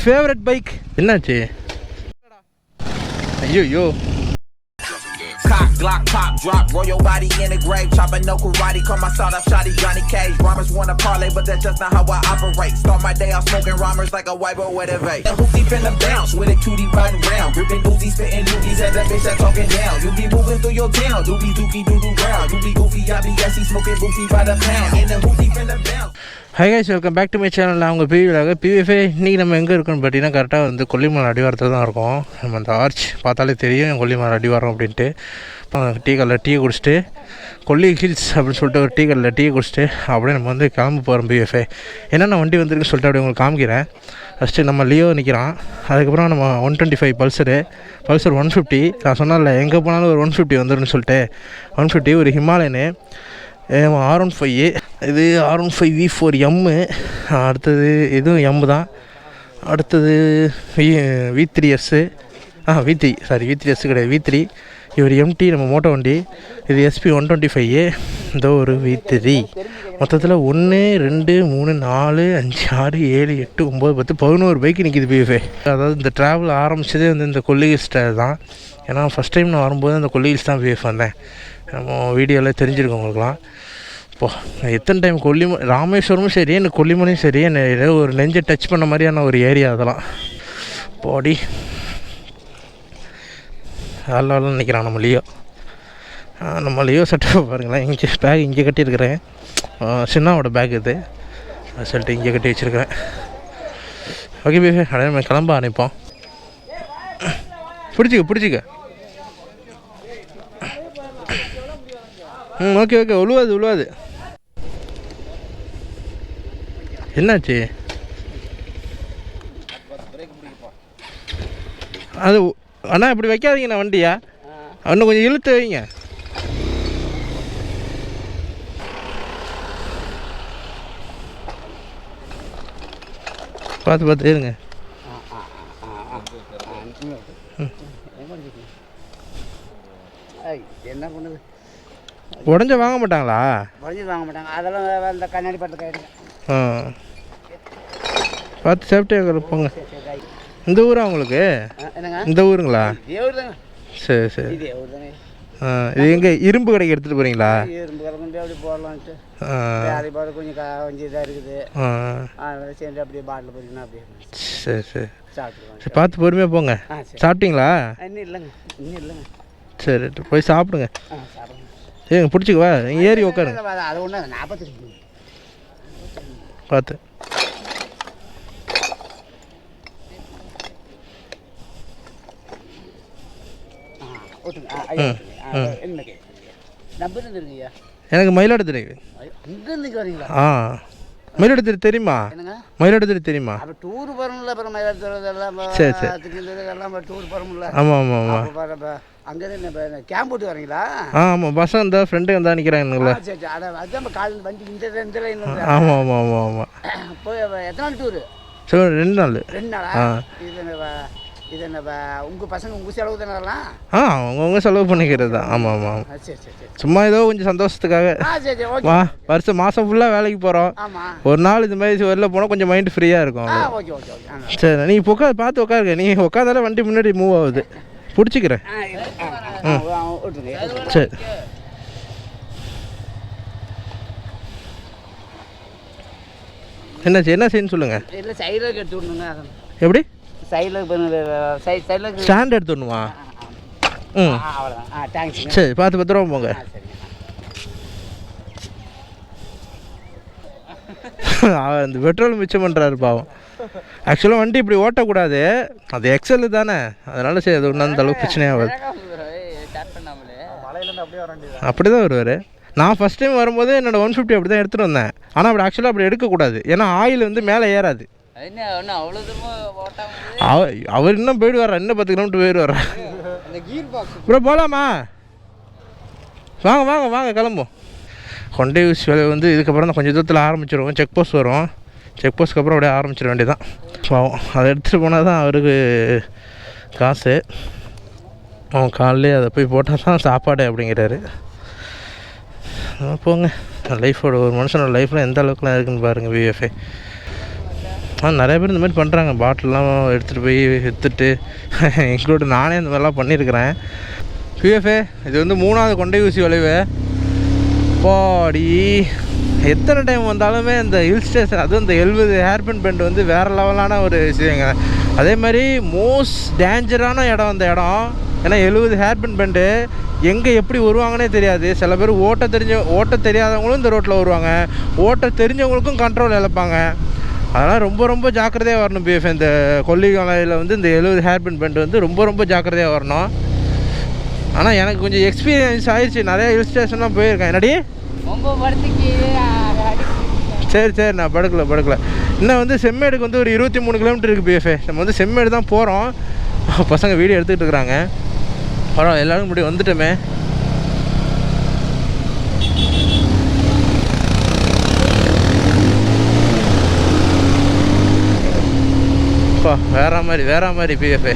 Favourite bike என்னாச்சு? ஐயோ Cock, Glock, pop, drop, roll your body in the grave. Chopping no karate, call my sawed off shotty Johnny Cage. Rhymers wanna parlay, but that's just not how I operate. Start my day off smoking rhymers like a white boy with a vape. And hoopty finna bounce with a cutie riding round. Ripping doozies, spitting doozies at that bitch that talking down. You be moving through your town, doobie dookie doo doo round. You be goofy, I be gassy, smoking boofy by the pound. And the hoopty finna bounce. Hi guys welcome back to my channel நான் அவங்க பிவிலாக பிவிஎஃப்ஏ இன்றைக்கி நம்ம எங்கே இருக்கோம்னு பார்த்தீங்கன்னா கரெக்டாக வந்து கொல்லிமலை அடிவாரத்தில் தான் இருக்கோம் நம்ம அந்த ஆர்ச் பார்த்தாலே தெரியும் கொல்லிமலை அடிவாரம் அப்படின்ட்டு டீ கல்லில் டீ குடிச்சிட்டு கொல்லி ஹில்ஸ் அப்படின்னு சொல்லிட்டு ஒரு டீ கல்லில் டீ குடிச்சிட்டு அப்படியே நம்ம வந்து கிளம்ப போகிறோம் பிஎஃப்ஐ என்னென்ன வண்டி வந்திருக்கு சொல்லிட்டு அப்படியே உங்களுக்கு காமிக்கிறேன். ஃபஸ்ட்டு நம்ம லியோ நிற்கிறான் அதுக்கப்புறம் நம்ம one twenty five Pulsar Pulsar one fifty நான் சொன்னால எங்கே போனாலும் ஒரு ஒன் ஃபிஃப்டி வந்துடும்னு சொல்லிட்டு. ஒன் ஃபிஃப்டி ஒரு ஹிமாலயனு ஆர் ஒன் ஃபைவ் இது R one five V four M அடுத்தது இதுவும் எம்மு தான். அடுத்தது வி வி த்ரீ எஸ்ஸு ஆ V three sorry V three S கிடையாது வி த்ரீ இவர் எம்டி நம்ம மோட்டோ வண்டி இது எஸ்பி ஒன் டுவெண்ட்டி ஃபைவ் இந்த ஒரு வி த்ரீ மொத்தத்தில் ஒன்று ரெண்டு மூணு நாலு அஞ்சு ஆறு ஏழு எட்டு ஒம்பது பத்து பதினோரு பைக்கு நிற்கிது பிஎஃப்ஏ அதாவது இந்த ட்ராவல் ஆரம்பித்ததே வந்து இந்த கொல்லிகிஸ்ட தான். ஏன்னா ஃபஸ்ட் டைம் நான் வரும்போது அந்த கொல்லிகில்ஸ் தான் பிஎஃப் வந்தேன். நம்ம வீடியோவில் தெரிஞ்சிருக்கோம் உங்களுக்குலாம் இப்போ எத்தனை டைம் கொல்லிமலை ராமேஸ்வரமும் சரி எனக்கு கொல்லிமலையும் சரி என்னை ஏதோ ஒரு நெஞ்சை டச் பண்ண மாதிரியான ஒரு ஏரியா அதெல்லாம். போடி. ஆளாலும் நினைக்கிறான் நம்ம லியோ. நம்ம லியோ சட்டை பாருங்களேன். இங்கே பேக் இங்கே கட்டியிருக்கிறேன். சின்னாவோட பேக் இது. அது சொல்லிட்டு இங்கே கட்டி வச்சுருக்கிறேன். ஓகே பேபி அப்படியே நம்ம கிளம்ப அனுப்போம் பிடிச்சிக்க பிடிச்சிக்க. ம் ஓகே ஓகே உழுவாது உழுவாது. என்னாச்சு? அது அண்ணா இப்படி வைக்காதீங்கண்ணா வண்டியா? இன்னும் கொஞ்சம் இழுத்து வைங்க. பார்த்து பார்த்து இருங்க. என்ன பண்ணுது? உடஞ்ச வாங்க மாட்டாங்களா? உடஞ்சி வாங்க மாட்டாங்க. அதெல்லாம் அந்த கண்ணாடி பட்டு கைடுங்க ஆ. பார்த்து சேஃப்டியாக போங்க. இந்த ஊரா உங்களுக்கு? இந்த ஊருங்களா? சரி சரி. இதே எங்கே இரும்பு கடைக்கு எடுத்துகிட்டு போகிறீங்களா இரும்பு அப்படி போடலான்ட்டு. அதே போல கொஞ்சம் கொஞ்சம் இதாக இருக்குது. அதனால சேர்ந்து அப்படியே பாட்டில் போயிருக்கணும் அப்படியே. சரி சரி. சரி பார்த்து பொறுமையாக போங்க. சாப்பிட்டீங்களா? இன்னும் இல்லைங்க. இன்னும் இல்லைங்க. சரி போய் சாப்பிடுங்க. ஏங்க பிடிச்சிக்க வா. இங்கே ஏறி உட்காருங்க அது- அது ஒன்று நாற்பத்தி பார்த்து ஆ ஓட்டுங்க ஆ ஐயா ஆ, என்ன நம்பர் இருந்துருங்க ஐயா எனக்கு மயிலாடுதுறை அங்கேருந்து ஆ. மயிலாடுதுறை தெரியுமா? மயிலாடுதுறை தெரியுமா? டூர் போகிறோம்ல அப்புறம் மயிலாடுதுறை சரி, சரி. டூர் போகிறோம்ல ஆமாம் ஆமாம் ஆமாம் அப்போ பாரு, அப்போ அங்கே தான் கேம்ப் போட்டு வரீங்களா? ஆ ஆமாம் பஸ் அந்த ஃப்ரெண்டு வந்தா நிற்கிறானுங்களே ஆ, சரி சரி. அட அதுதான் இப்போ கால் வண்டி இந்த இந்த லைன் ஆமாம் ஆமாம் ஆமாம் ஆமாம் போய் எத்தனை நாள் டூரு சரி ரெண்டு நாள். ரெண்டு நாளா. இது என்ன வ- இது என்ன வ- உங்க பசங்க உங்க செலவு தானே அதெல்லாம்? ஆ அவங்கவுங்க செலவு பண்ணிக்கிறது தான். ஆமாம் ஆமாம் ஆ, சரி சரி சரி. சும்மா ஏதோ கொஞ்சம் சந்தோஷத்துக்காக. ஆ சரி சரி ஓகே. வா வருஷம் மாதம் ஃபுல்லாக வேலைக்கு போகிறோம் ஆமாம் ஒரு நாள் இது மாதிரி வெளில போனால் கொஞ்சம் மைண்டு ஃப்ரீயாக இருக்கும். ஆ ஓகே ஓகே ஓகே. ஆ சரி நீங்கள் உட்காந்து பார்த்து உட்காருங்க. நீங்கள் உட்காந்தாலே வண்டி முன்னாடி மூவ் ஆகுது. பிடிச்சிக்கிறேன். ஆ இரு. ஆ, ஆ, சரி. என்னாச்சு என்ன செய்யணும் சொல்லுங்கள் இல்லை சைடில் எடுத்து விடணுங்க எப்படி? சைடில் சைட் சைடில் ஸ்டாண்ட் எடுத்துடணுமா? ம். அவ்வளோதான் ஆ தேங்க்ஸுங்க சரி பார்த்து பத்திரமா போங்க. அந்த பெட்ரோல் மிச்சம் பண்ணுறாரு பாவம். ஆக்சுவலாக வண்டி இப்படி ஓட்டக்கூடாது. அது எக்ஸல் தானே. அதனால சரி அது ஒன்றும் அந்த அளவுக்கு பிரச்சனையாகாது அப்படி தான் வருவார். நான் ஃபஸ்ட் டைம் வரும்போது என்னோட ஒன் ஃபிஃப்டி அப்படி தான் எடுத்துகிட்டு வந்தேன். ஆனால் அப்படி ஆக்சுவலாக அப்படி எடுக்கக்கூடாது. ஏன்னா ஆயில் வந்து மேலே ஏறாது. அவர் இன்னும் போயிடுவாரா? இன்னும் பத்து கிலோமீட்டர் கீர் பாக்ஸ் ப்ரோ போகலாமா வாங்க வாங்க வாங்க கிளம்பும் கொண்டை ஊசி வேலை வந்து இதுக்கப்புறம் தான் கொஞ்சம் தூரத்தில் ஆரம்பிச்சிருவோம். செக் போஸ்ட் வரும். செக் போஸ்ட்க்கு அப்புறம் அப்படியே ஆரம்பிச்சிட வேண்டியதான் பாவம் அதை எடுத்துகிட்டு போனால் தான் அவருக்கு காசு. அவன் காலையிலே அதை போய் போட்டால் தான் சாப்பாடு அப்படிங்கிறாரு. போங்க. லைஃபோட ஒரு மனுஷனோட லைஃப்பில் எந்த அளவுக்குலாம் இருக்குன்னு பாருங்கள் விஎஃப்ஐ ஆனால் நிறைய பேர் இந்த மாதிரி பண்ணுறாங்க பாட்டிலெலாம் எடுத்துகிட்டு போய் விற்றுட்டு இன்க்ளூட் நானே இந்த மாதிரிலாம் பண்ணியிருக்கிறேன். பிஎஃப்ஏ இது வந்து மூணாவது கொண்டை ஊசி வளைவு. பாடி எத்தனை டைம் வந்தாலுமே இந்த ஹில் ஸ்டேஷன் அதுவும் இந்த எழுபது ஹேர்பின் பெண்ட் வந்து வேறு லெவலான ஒரு விஷயங்க. அதே மாதிரி மோஸ்ட் டேஞ்சரான இடம் அந்த இடம். ஏன்னா எழுபது ஹேர்பின் பெண்டு எங்கே எப்படி வருவாங்கன்னே தெரியாது. சில பேர் ஓட்ட தெரிஞ்ச ஓட்ட தெரியாதவங்களும் இந்த ரோட்டில் வருவாங்க. ஓட்ட தெரிஞ்சவங்களுக்கும் கண்ட்ரோல் இழப்பாங்க. அதெல்லாம் ரொம்ப ரொம்ப ஜாக்கிரதையாக வரணும் பிஎஃப் இந்த கொல்லிமலையில் வந்து இந்த எழுபது ஹேர்பின் பெண்ட் வந்து ரொம்ப ரொம்ப ஜாக்கிரதையாக வரணும். ஆனால் எனக்கு கொஞ்சம் எக்ஸ்பீரியன்ஸ் ஆயிடுச்சு நிறைய ஹில் ஸ்டேஷன்லாம் போயிருக்கேன். என்னடி? சரி சரி நான் படுக்கல படுக்கல. இன்னும் வந்து செம்மேடுக்கு வந்து ஒரு இருபத்தி மூணு கிலோமீட்டர் இருக்குது பிஎஃப்ஏ நம்ம வந்து செம்மேடு தான் போகிறோம் பசங்க வீடியோ எடுத்துக்கிட்டு இருக்கிறாங்க. பரவாயில்ல எல்லாரும் முன்னாடி வந்துட்டோமே. அப்பா வேற மாதிரி வேற மாதிரி பிஎஃப்ஐ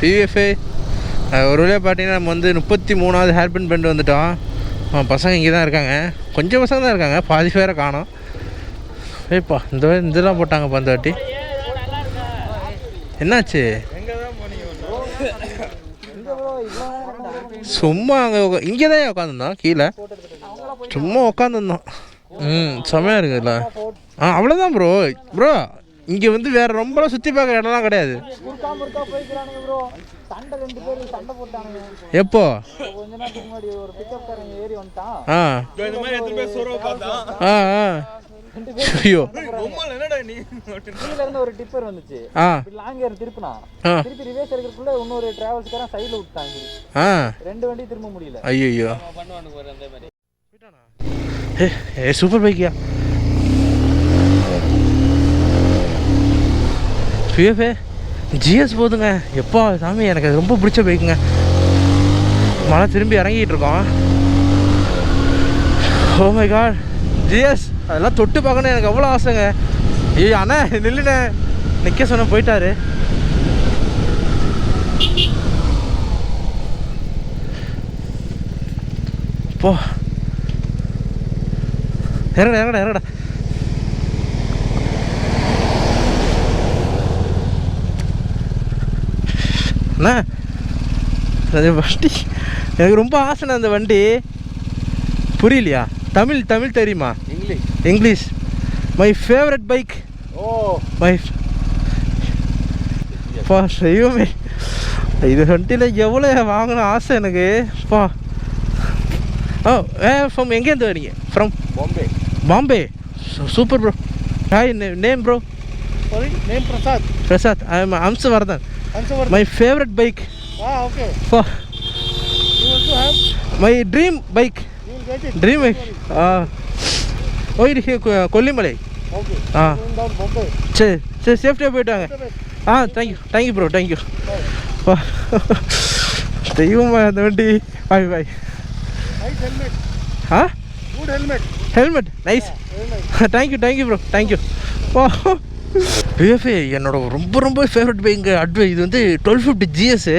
பிவிஎஃப்ஏ ஒரு வழியாக பார்த்தீங்கன்னா நம்ம வந்து முப்பத்தி மூணாவது ஹேர்பின் பெண்ட் வந்துட்டோம். பசங்க இங்கே தான் இருக்காங்க. கொஞ்சம் பசங்க தான் இருக்காங்க. பாதி பேரை காணோம். ஏப்பா இந்த வாட்டி இதெல்லாம் போட்டாங்கப்பா இந்த வாட்டி. என்னாச்சு? சும்மா அங்கே இங்கே தான் உட்காந்துருந்தோம் கீழே. சும்மா உட்காந்துருந்தோம் ம் செம்மையாக இருக்குதுல்ல ஆ அவ்வளோதான் ப்ரோ ப்ரோ இங்கே வந்து வேறு ரொம்பலாம் சுற்றி பார்க்குற இடம்லாம் கிடையாது. ரெண்டு எப்போ? ஏறி வந்துட்டான் ஆ. ஆ ஆ. ஐயோ. ஒரு டிப்பர் வந்துச்சு ஆ. லாங் ஏர் திருப்பினா திருப்பி எடுக்கிறதுக்குள்ள இன்னொரு டிராவல்ஸ்காரன் சைடில் விட்டாங்க ஆ. ரெண்டு வண்டி திரும்ப முடியல ஐயோ ஏ ஏ சூப்பர் பைக்கியா? ஃபியூஃபே ஜிஎஸ் போதுங்க. எப்பா சாமி எனக்கு அது ரொம்ப பிடிச்ச பைக்குங்க. மழை திரும்பி இறங்கிட்டு இருக்கோம் oh oh my god GS அதெல்லாம் தொட்டு பார்க்கணும் எனக்கு அவ்வளோ ஆசைங்க. ஐயோ அண்ணா நில்லுண்ணே. நிற்க சொன்ன போயிட்டாரு. போ. இறங்கடா இறங்கடா இறங்கடா. அண்ணா அது வண்டி. எனக்கு ரொம்ப ஆசைண்ணா அந்த வண்டி. புரியலையா? தமிழ் தமிழ் தெரியுமா? English. English. My favourite bike oh. My பா செய்வோமே இது வண்டியில் எவ்வளோ வாங்கணும் ஆசை எனக்கு. பா. ஓ ஏ ஃப்ரம் எங்கேருந்து வரீங்க? From Bombay. Bombay. Super bro hi name bro name Prasad. Prasad. I am Amsavardhan answer my favourite bike ah okay பா you also have my dream bike you will get it dream bike ah ஓய் Kollimalai okay ah down Bombay சரி சரி சேஃப்டியாக போயிட்டாங்க ah thank you thank you bro thank you வா தெய்வமா அந்த வண்டி bye bye nice helmet ah good helmet helmet nice thank you thank you bro thank you வா பிஎஃப்ஏ என்னோட ரொம்ப ரொம்ப ஃபேவரட் பைக் அட்வை இது வந்து டுவெல் ஃபிஃப்டி ஜிஎஸ்ஸு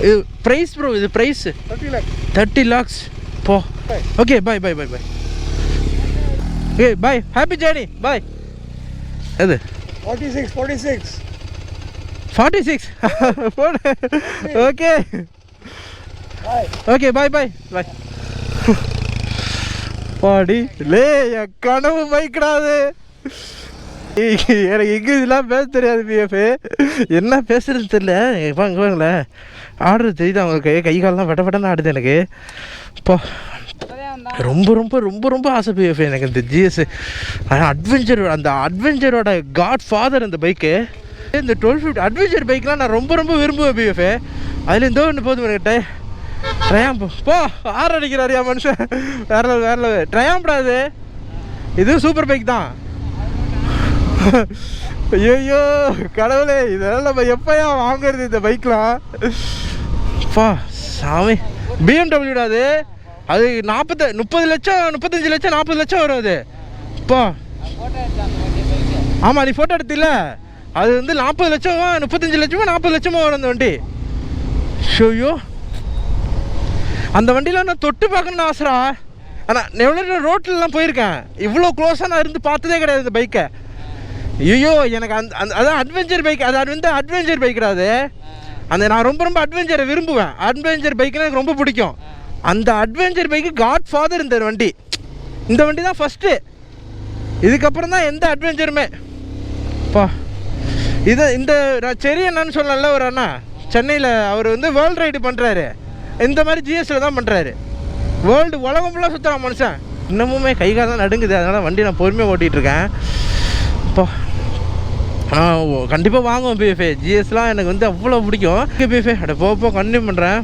இது ப்ரைஸ் ப்ரோ இது price thirty lakh thirty lakhs போ. Okay bye bye bye bye ஏ பாய் ஹாப்பி ஜேர்னி பாய் எது? Forty six forty six forty six okay okay bye bye bye பாடி லே என் கனவு பைக்கடா அது எனக்கு இங்கிலீஷ்லாம் பேச தெரியாது பிஎஃப் என்ன பேசுறது தெரியல. இப்போ இங்கே பாருங்களேன் ஆடுறது தெரியுது அவங்களுக்கு கை காலெலாம் வெட்ட வெட்டன்னு ஆடுது எனக்கு. இப்போ ரொம்ப ரொம்ப ரொம்ப ரொம்ப ஆசை பிஎஃப் எனக்கு இந்த ஜிஎஸ் அட்வென்ச்சர் அந்த அட்வென்ச்சரோட காட் ஃபாதர் இந்த பைக்கு இந்த டுவெல் ஃபிஃப்டி அட்வென்ச்சர் பைக்லாம் நான் ரொம்ப ரொம்ப விரும்புவேன் பிஎஃப் அதில் இந்த ஒன்று போதும் என்கிட்ட ட்ரையாம்பு போ ஆறு அடிக்கிறாரியா மனுஷன். வேற வேற level. ட்ரையாம்புடா இது. சூப்பர் பைக் தான். ஐயோ கடவுளே இதெல்லாம் நம்ம எப்பயா வாங்குறது இந்த பைக்லாம்? அப்பா சாமி. பிஎம்டபிள்யூடா அது? அது நாற்பத்த முப்பது லட்சம் முப்பத்தஞ்சு லட்சம் நாற்பது லட்சம் வரும் அது. பா ஆமாம் நீ ஃபோட்டோ எடுத்தில்ல? அது வந்து நாற்பது லட்சமா முப்பத்தஞ்சு லட்சமா நாற்பது லட்சமா வரும் அந்த வண்டி. ஷோயோ அந்த வண்டியில் நான் தொட்டு பார்க்கணும்னு ஆசரா ஆனால் எவ்வளோ ரோட்லலாம் போயிருக்கேன். இவ்வளோ க்ளோஸாக நான் இருந்து பார்த்ததே கிடையாது இந்த பைக்கை ஐயோ எனக்கு அந்த அந்த அதான் அட்வென்ச்சர் பைக் அது அது வந்து அட்வென்ச்சர் பைக் அது. அந்த நான் ரொம்ப ரொம்ப அட்வென்ச்சரை விரும்புவேன். அட்வென்ச்சர் பைக்னா எனக்கு ரொம்ப பிடிக்கும். அந்த அட்வென்ச்சர் பைக்கு காட் ஃபாதர் இந்த வண்டி. இந்த வண்டி தான் ஃபஸ்ட்டு இதுக்கப்புறம் தான் எந்த அட்வென்ச்சருமே பா. இது இந்த நான் செரி என்னன்னு சொல்லல ஒரு அண்ணா. சென்னையில் அவர் வந்து வேர்ல்டு ரைடு பண்ணுறாரு இந்த மாதிரி ஜிஎஸ்டியில் தான் பண்ணுறாரு வேர்ல்டு உலகம் ஃபுல்லாக சுற்றுறான் மனுஷன். இன்னமுமே கைகால் தான் நடுங்குது. அதனால் வண்டி நான் பொறுமையாக ஓட்டிகிட்டு இருக்கேன். இப்போ கண்டிப்பாக வாங்குவோம் பிஎஃப்ஏ ஜிஎஸ்லாம் எனக்கு வந்து அவ்வளோ பிடிக்கும். பிஎஃப்ஏ அட போக போக கண்டினியூ பண்ணுறேன்